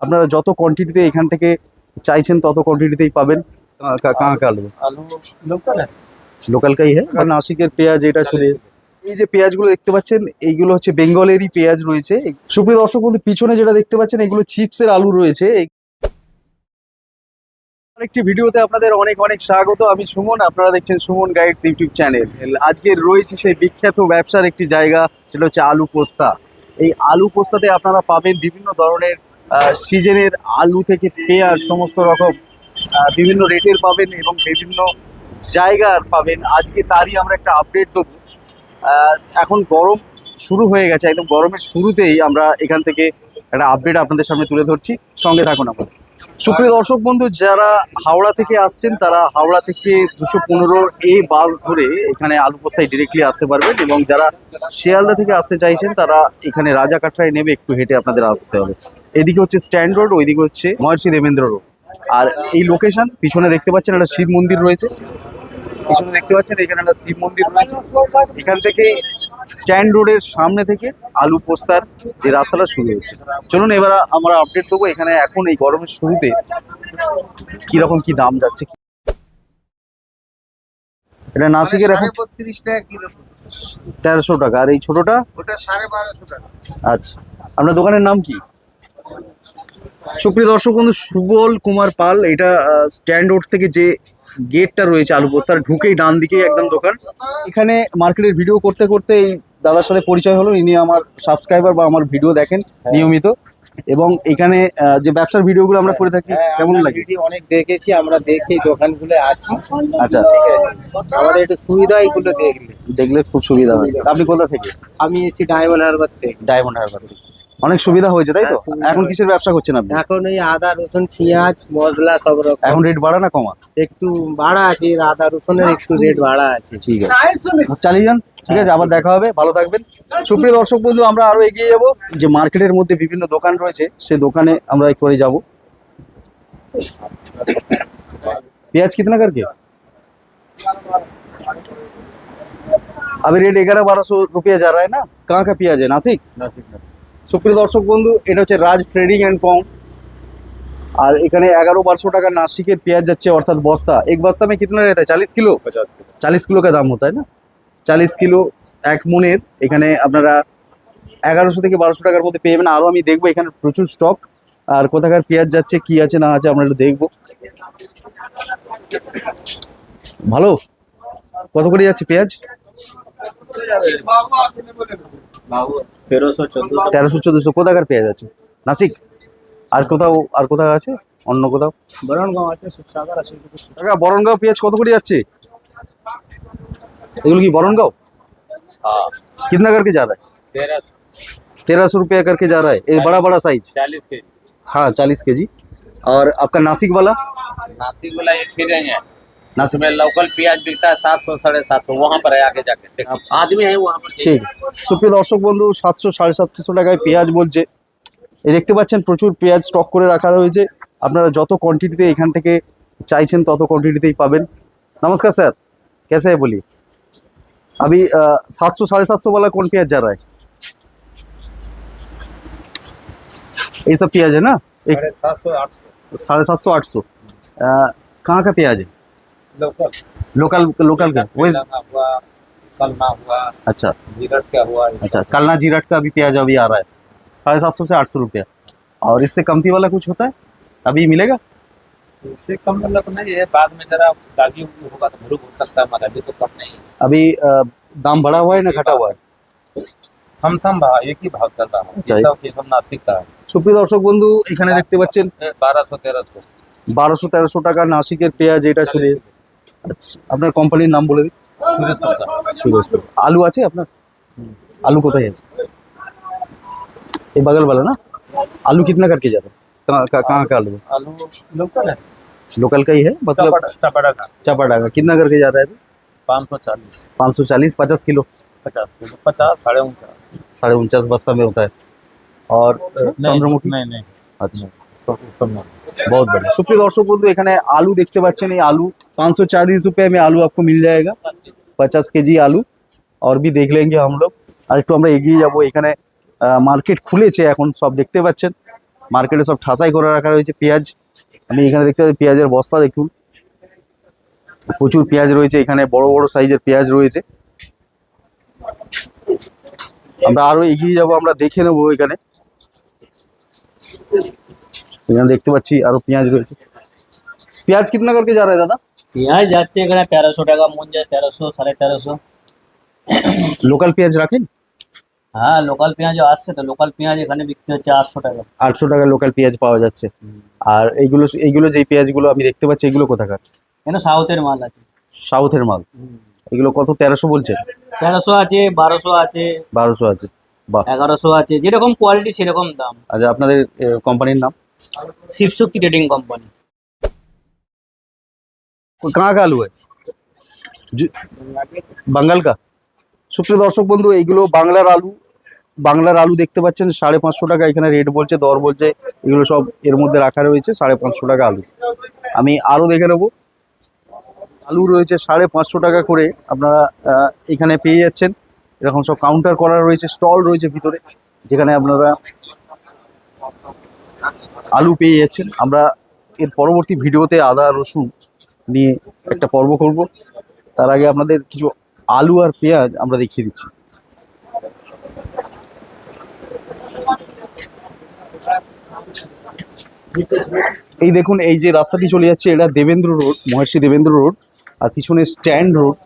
আপনারা যত কোয়ান্টিটিতে এখান থেকে চাইছেন তত কোয়ান্টিটিতেই পাবেন। কাঁ আলু লোকাল কাই হ্যাঁ? কারণ নাসিকের পেঁয়াজ এটা চলে এই যে পেঁয়াজগুলো দেখতে পাচ্ছেন এইগুলো হচ্ছে বেঙ্গলেরই পেঁয়াজ রয়েছে। সুপ্রিয় দর্শক বন্ধু পিছনে যেটা দেখতে পাচ্ছেন এগুলো চিপসের আলু রয়েছে। একটি ভিডিওতে আপনাদের অনেক অনেক স্বাগত। আমি সুমন আপনারা দেখছেন সুমন গাইডস ইউটিউব চ্যানেল। আজকে রয়েছে সেই বিখ্যাত ব্যবসার একটি জায়গা সেটা হচ্ছে আলু পোস্তা। এই আলু পোস্তাতে আপনারা পাবেন বিভিন্ন ধরনের সিজনের আলু থেকে পেঁয়াজ সমস্ত রকম বিভিন্ন রেটের পাবেন এবং বিভিন্ন জায়গার পাবেন। আজকে তারই আমরা একটা আপডেট দেবো। এখন গরম শুরু হয়ে গেছে, একদম গরমের শুরুতেই আমরা এখান থেকে একটা আপডেট আপনাদের সামনে তুলে ধরছি। সঙ্গে থাকুন আপনার সুপ্রিয় দর্শক বন্ধু, যারা হাওড়া থেকে আসছেন, তারা হাওড়া থেকে দুশো পনেরো এ বাস ধরে এখানে আলু পোস্তায় ডিরেক্টলি আসতে পারবেন এবং যারা শিয়ালদা থেকে আসতে চাইছেন, তারা এখানে রাজাকাটরায় নেবে একটু হেঁটে আপনাদের আসতে হবে। এদিকে হচ্ছে স্ট্যান্ড রোড, ওইদিকে হচ্ছে মহর্ষি দেবেন্দ্র রোড। আর এই লোকেশন পিছনে দেখতে পাচ্ছেন একটা শিব মন্দির রয়েছে। পিছনে দেখতে পাচ্ছেন এখানে একটা শিব মন্দির রয়েছে। এখান থেকে স্ট্যান্ড রোডের সামনে থেকে আলু পোস্তার যে রাস্তাটা শুরু হয়েছে। চলুন এবার আমরা আপডেট দেবো এখানে এখন এই গরমের শুরুতে কীরকম কি দাম যাচ্ছে? এটা নাসিকের এখন তেরোশো টাকা আর এই ছোটটা? ওটা সাড়ে বারোশো টাকা। আচ্ছা আপনার দোকানের নাম কি? সুপ্রিয় দর্শক বন্ধু সুবল কুমার পাল এটা স্ট্যান্ড রোড থেকে যে গেটটা রয়েছে আলু পোস্তার ঢুকেই ডান দিকেই একদম দোকান। এখানে মার্কেটের ভিডিও করতে করতে এই দাদার সাথে পরিচয় হলো ইনি আমার সাবস্ক্রাইবার বা আমার ভিডিও দেখেন নিয়মিত। এবং এখানে যে ব্যবসার ভিডিওগুলো আমরা করে থাকি কেমন লাগে? অনেক দেখেছি আমরা দেখে দোকানগুলো আসি। আচ্ছা। ঠিক আছে। আমাদের একটু সুবিধা এগুলো দেখলে। দেখলে খুব সুবিধা হয়। আপনি কোথা থেকে? আমি এসি ডায়মন্ড হারবার থেকে। ডায়মন্ড হারবার অনেক সুবিধা হয়েছে তাই তো হ্যাঁ, সুবিধা এখন কিসের ব্যবসা করছেন আপনি এখন এই আদা রসুন পেঁয়াজ মশলা সব রকম এখন রেট বাড়া না কমা একটু ভাড়া আছে এর আদা রসুনের একটু রেট ভাড়া আছে ঠিক আছে চালিয়ে যান ঠিক আছে আবার দেখা হবে ভালো থাকবেন সুপ্রিয় দর্শক বন্ধু আমরা আরো এগিয়ে যাব যে মার্কেটের মধ্যে বিভিন্ন দোকান রয়েছে সেই দোকানে আমরা করে যাব प्याज कितना करके अभी रेट ग्यारह बारह सौ रुपया जा रहा है ना कहाँ का प्याज है नासिक সুপ্রিয় দর্শক বন্ধু এটা হচ্ছে রাজ ট্রেডিং অ্যান্ড পং আর এখানে এগারো বারোশো টাকা নাসিকের পেঁয়াজ যাচ্ছে অর্থাৎ বস্তা। এক বস্তা আমি কিতনা রেতা চালিশ কিলো? চালিশ কিলো দাম হতো না? চালিশ কিলো এক মনের। এখানে আপনারা এগারোশো থেকে বারোশো টাকার মধ্যে পেয়ে যাবেন। আরও আমি দেখব এখানে প্রচুর স্টক আর কোথাকার পেঁয়াজ যাচ্ছে কি আছে না আছে আমরা একটু দেখব। ভালো? কত করে যাচ্ছে পেঁয়াজ? তেরোশো চোদ্দশো তেরোশো চোদ্দশো কোথাকার পেঁয়াজ আছে নাসিক আর কোথাও আর কোথাও আছে অন্য কোথাও বরণগাঁও আছে সুখসাগর আছে কাকা বরণগাঁও পেঁয়াজ কত করে যাচ্ছে এগুলো কি বরণগাঁও हाँ कितना करके जा रहा है तेरह तेरह सौ रुपया करके जा रहा है ये बड़ा बड़ा साइज चालीस के हाँ चालीस के जी और आपका नासिक वाला नासिक वाला एक फिर है नासिक उसमें लोकल प्याज बिकता है सात सौ साढ़े सात सौ वहाँ पर है आगे जाके देखो आदमी है वहाँ पर ঠিক সুপ্রিয় দর্শক বন্ধু সাতশো সাড়ে সাতশো টাকায় পেঁয়াজ বলছে এই দেখতে পাচ্ছেন প্রচুর পেঁয়াজ স্টক করে রাখা রয়েছে আপনারা যত কোয়ান্টিটিতে এখান থেকে চাইছেন তত কোয়ান্টিটিতেই পাবেন नमस्कार सर कैसे है बोलिए अभी सात सौ साढ़े सात सौ वाला कौन प्याज जा रहा है ये सब प्याज है ना एक साढ़े सात सौ आठ सौ साढ़े सात सौ आठ सौ कहाँ का प्याज है लोकल लोकल लोकल का वो तेलंगाना हुआ कलना हुआ अच्छा जीरट का हुआ ये अच्छा कलना जीरट का भी प्याज अभी आ रहा है साढ़े सात सौ से आठ सौ रुपया और इससे कमती वाला कुछ होता है अभी मिलेगा सब। इससे कम वाला तो नहीं है बाद में जरा दागी उगी होगा तो भरूक हो सकता है मगर अभी तो कम नहीं है अभी अ, दाम बढ़ा हुआ है ना घटा हुआ है थम थम भाव एक ही भाव चल रहा है अच्छा, ये सब ये सब नासिक का है সুপ্রিয় দর্শক বন্ধু এখানে দেখতে পাচ্ছেন बारह सौ तेरह सौ বারোশো তেরোশো টাকা নাসিকের পেঁয়াজ এটা চলে আচ্ছা, আপনার কোম্পানির নাম বলে দিন। সুরেশ আলু আছে আপনার? আলু কোথায় আছে? এই बगल वाला না? আলু কত करके जाता है कहाँ का, का, का आलू लोकल है लोकल का ही है मतलब चपाटा का चपाटा का कितना करके जा रहा है अभी पाँच सौ चालीस पाँच सौ चालीस पचास किलो पचास किलो पचास साढ़े उनचास साढ़े उनचास बस्ता में होता है और चंद्रमुखी नहीं नहीं अच्छा बहुत बढ़िया সুপ্রিয় দর্শক বন্ধু এখানে আলু দেখতে পাচ্ছেন এই আলু पाँच सौ चालीस रुपये में आलू आपको मिल जाएगा पचास के जी आलू और भी देख लेंगे हम लोग আর একটু আমরা এগিয়ে যাব এখানে মার্কেট খুলেছে এখন সব দেখতে পাচ্ছেন মার্কেটে সব ঠাসাই করে রাখা রয়েছে পেঁয়াজ আমি এখানে দেখতে পাচ্ছি পেঁয়াজের বস্তা দেখুন প্রচুর পেঁয়াজ রয়েছে এখানে বড় বড় সাইজের পেঁয়াজ রয়েছে আমরা আরো এগিয়ে যাব আমরা দেখে নেবো এখানে এখানে দেখতে পাচ্ছি আরও পেঁয়াজ রয়েছে। পেঁয়াজ কিতনা করকে যা রা है দাদা? পেঁয়াজ যাচ্ছে এখানে তেরোশো টাকা মন যায় তেরোশো সাড়ে তেরোশো। লোকাল পেঁয়াজ রাখেন? হ্যাঁ লোকাল পেঁয়াজও আসছে তো লোকাল পেঁয়াজ এখানে বিক্রি হচ্ছে আটশো টাকা। আটশো টাকা লোকাল পেঁয়াজ পাওয়া যাচ্ছে। আর এইগুলো এইগুলো যে পেঁয়াজগুলো আমি দেখতে পাচ্ছি এগুলো কোথাকার? কেন সাউথের মাল আছে। সাউথের মাল? এগুলো কত তেরোশো বলছে তেরোশো আছে বারোশো আছে। বারোশো আছে বাহ। এগারোশো আছে যেরকম কোয়ালিটি সেরকম দাম। আচ্ছা আপনাদের কোম্পানির নাম? শিবশক্তি ট্রেডিং কোম্পানি কাঁ কা আলু है? ju- বাঙ্গাল কা সুপ্রিয় দর্শক বন্ধু এইগুলো বাংলার আলু বাংলার আলু দেখতে পাচ্ছেন, সাড়ে পাঁচশো টাকা এখানে রেট বলছে, দর বলছে, এগুলো সব এর মধ্যে রাখা রয়েছে, সাড়ে পাঁচশো টাকা আলু। আমি আরও দেখে নেব। আলু রয়েছে সাড়ে পাঁচশো টাকা করে, আপনারা এখানে পেয়ে যাচ্ছেন। এরকম সব কাউন্টার করা রয়েছে স্টল রয়েছে ভিতরে, যেখানে আপনারা আলু পেয়ে যাচ্ছেন। আমরা এর পরবর্তী ভিডিওতে আদা, রসুন নিয়ে একটা পর্ব করব। তার আগে আপনাদের কিছু আলু আর পেঁয়াজ আমরা দেখিয়ে দিচ্ছি। এই দেখুন, এই যে রাস্তাটি চলে যাচ্ছে, এটা দেবেন্দ্র রোড মহর্ষি দেবেন্দ্র রোড, আর পিছনে স্ট্যান্ড রোড।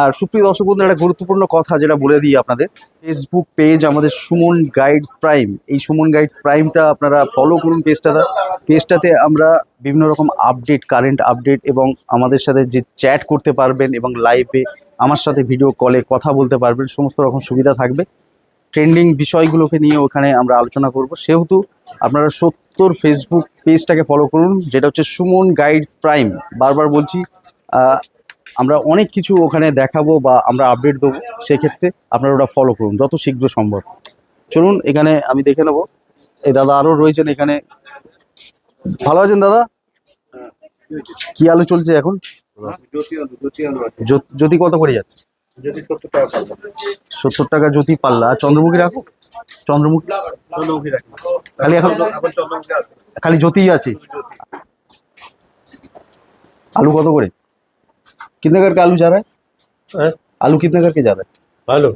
আর সুপ্রিয় দর্শক বন্ধু একটা গুরুত্বপূর্ণ কথা যেটা বলে দিই আপনাদের। ফেসবুক পেজ আমাদের সুমন গাইডস প্রাইম এই সুমন গাইডস প্রাইমটা আপনারা ফলো করুন পেজটাতে পেজটাতে আমরা বিভিন্ন রকম আপডেট কারেন্ট আপডেট এবং আমাদের সাথে যে চ্যাট করতে পারবেন এবং লাইভে আমার সাথে ভিডিও কলে কথা বলতে পারবেন, সমস্ত রকম সুবিধা থাকবে। ট্রেন্ডিং বিষয়গুলোকে নিয়ে ওখানে আমরা আলোচনা করব। সেহেতু আপনারা সত্তর ফেসবুক পেজটাকে ফলো করুন, যেটা হচ্ছে সুমন গাইডস প্রাইম বারবার বলছি আমরা অনেক কিছু ওখানে দেখাবো বা আমরা আপডেট দেবো, সেক্ষেত্রে আপনারা ওটা ফলো করুন, যত শীঘ্র সম্ভব। চলুন, এখানে আমি দেখে নেব। এই দাদা আরও রয়েছেন এখানে। ভালো আছেন দাদা? কি আলু চলছে এখন? জ্যোতি কত করে যাচ্ছে? সত্তর টাকা জ্যোতি পাল্লা। আর চন্দ্রমুখী রাখো। চন্দ্রমুখী খালি এখন খালি জ্যোতি আছে। আলু কত করে? कितने करके आलू जा रहा है हैं? आलू कितने करके जा रहा है हेलो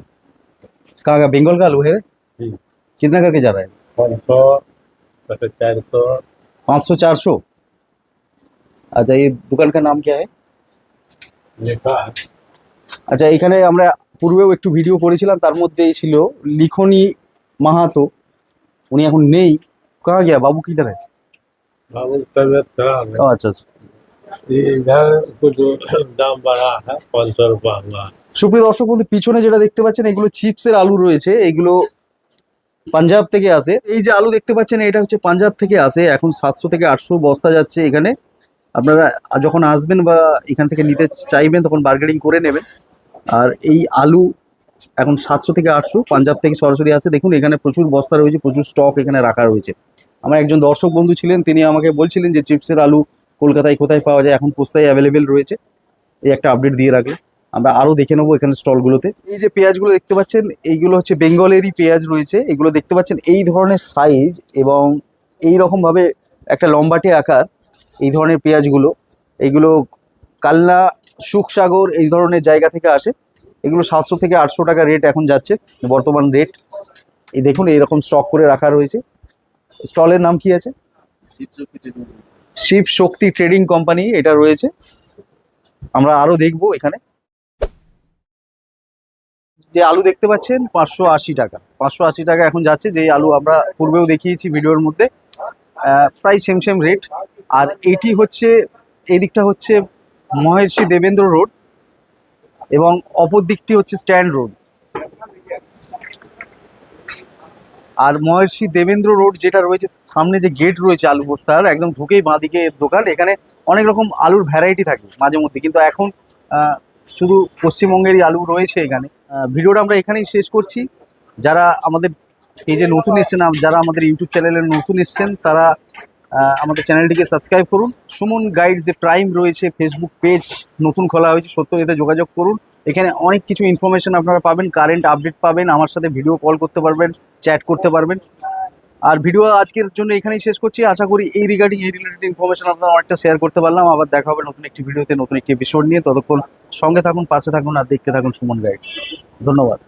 कहाँ का बंगाल का आलू है हम्म। कितना करके जा रहा है पाँच सौ साढ़े चार सौ पाँच सौ चार सौ अच्छा ये दुकान का नाम क्या है लिखा है আচ্ছা এখানে আমরা পূর্বেও একটু ভিডিও করেছিলাম তার মধ্যেই ছিল লিখনি মাহাতো উনি এখন নেই কাহা গিয়া বাবু কিধার है बाबू की तबीयत खराब है ও, আচ্ছা আচ্ছা ইধার দাম বাড়া পঞ্চাশ বাংলা সুপ্রিয় দর্শক বন্ধু, পিছনে যেটা দেখতে পাচ্ছেন, এগুলো চিপসের আলু রয়েছে। এগুলো পাঞ্জাব থেকে আসে। এই যে আলু দেখতে পাচ্ছেন, এটা হচ্ছে পাঞ্জাব থেকে আসে। এখন সাতশো থেকে আটশো বস্তা যাচ্ছে এখানে। আপনারা যখন আসবেন বা এখান থেকে নিতে চাইবেন, তখন বার্গেনিং করে নেবেন। আর এই আলু এখন সাতশো থেকে আটশো, পাঞ্জাব থেকে সরাসরি আসে। দেখুন, এখানে প্রচুর বস্তা রয়েছে, প্রচুর স্টক এখানে রাখা রয়েছে। আমার একজন দর্শক বন্ধু ছিলেন, তিনি আমাকে বলছিলেন যে চিপসের আলু কলকাতায় কোথায় পাওয়া যায়, এখন পোস্তায় অ্যাভেলেবেল রয়েছে। এই একটা আপডেট দিয়ে রাখলে আমরা আরও দেখে নেব এখানে স্টলগুলোতে। এই যে পেঁয়াজগুলো দেখতে পাচ্ছেন, এইগুলো হচ্ছে বেঙ্গলেরই পেঁয়াজ রয়েছে। এগুলো দেখতে পাচ্ছেন, এই ধরনের সাইজ এবং এই রকমভাবে একটা লম্বাটে আকার এই ধরনের পেঁয়াজগুলো। এইগুলো কালনা, সুখসাগর এই ধরনের জায়গা থেকে আসে। এগুলো সাতশো থেকে আটশো টাকা রেট এখন যাচ্ছে, বর্তমান রেট এই দেখুন, এইরকম স্টক করে রাখা রয়েছে। স্টলের নাম কি আছে? শিব শক্তি ট্রেডিং কোম্পানি এটা রয়েছে। আমরা আরও দেখব এখানে। যে আলু দেখতে পাচ্ছেন, পাঁচশো আশি টাকা। পাঁচশো আশি টাকা এখন যাচ্ছে। যে আলু আমরা পূর্বেও দেখিয়েছি ভিডিওর মধ্যে। প্রায় সেম সেম রেট আর এটি হচ্ছে এই দিকটা হচ্ছে মহর্ষি দেবেন্দ্র রোড এবং অপর দিকটি হচ্ছে স্ট্যান্ড রোড। আর মহর্ষি দেবেন্দ্র রোড যেটা রয়েছে, সামনে যে গেট রয়েছে আলু বস্তার, একদম ঢুকেই বাঁদিকে দোকান। এখানে অনেক রকম আলুর ভ্যারাইটি থাকে মাঝে মধ্যে। কিন্তু এখন শুধু পশ্চিমবঙ্গেরই আলু রয়েছে এখানে। ভিডিওটা আমরা এখানেই শেষ করছি। যারা আমাদের পেজে নতুন এসছেন যারা আমাদের ইউটিউব চ্যানেলে নতুন এসছেন, তারা আমাদের চ্যানেলটিকে সাবস্ক্রাইব করুন। সুমন গাইড যে প্রাইম রয়েছে ফেসবুক পেজ নতুন খোলা হয়েছে, সত্য এতে যোগাযোগ করুন। এখানে অনেক কিছু ইনফরমেশন আপনারা পাবেন কারেন্ট আপডেট পাবেন, আমার সাথে ভিডিও কল করতে পারবেন চ্যাট করতে পারবেন। আর ভিডিও আজকের জন্য এখানেই শেষ করছি। আশা করি এই রিগার্ডিং এই রিলেটেড ইনফরমেশন আপনারা অনেকটা শেয়ার করতে পারলাম। আবার দেখা হবে নতুন একটি ভিডিওতে নতুন একটি এপিসোড নিয়ে। ততক্ষণ সঙ্গে থাকুন, পাশে থাকুন, আর দেখতে থাকুন সুমন গাইড ধন্যবাদ।